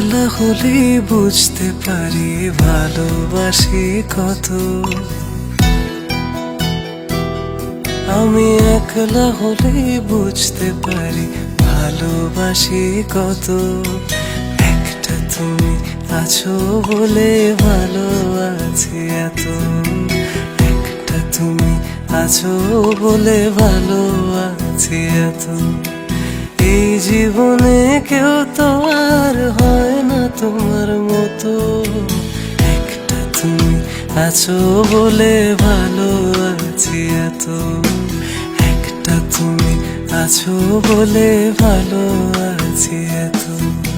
একলা হলে বুঝতে পারি ভালোবাসি কত। আমি একলা হলে বুঝতে পারি ভালোবাসি কত। একটা তুমি আছো বলে ভালো আছি এত। একটা তুমি আছো বলে ভালো আছি এত। এই জীবনে কেউ তো আর হয় তোমার মতো। একটা তুমি আছো বলে ভালো আছি এত। একটা তুমি আছো বলে ভালো আছি এত।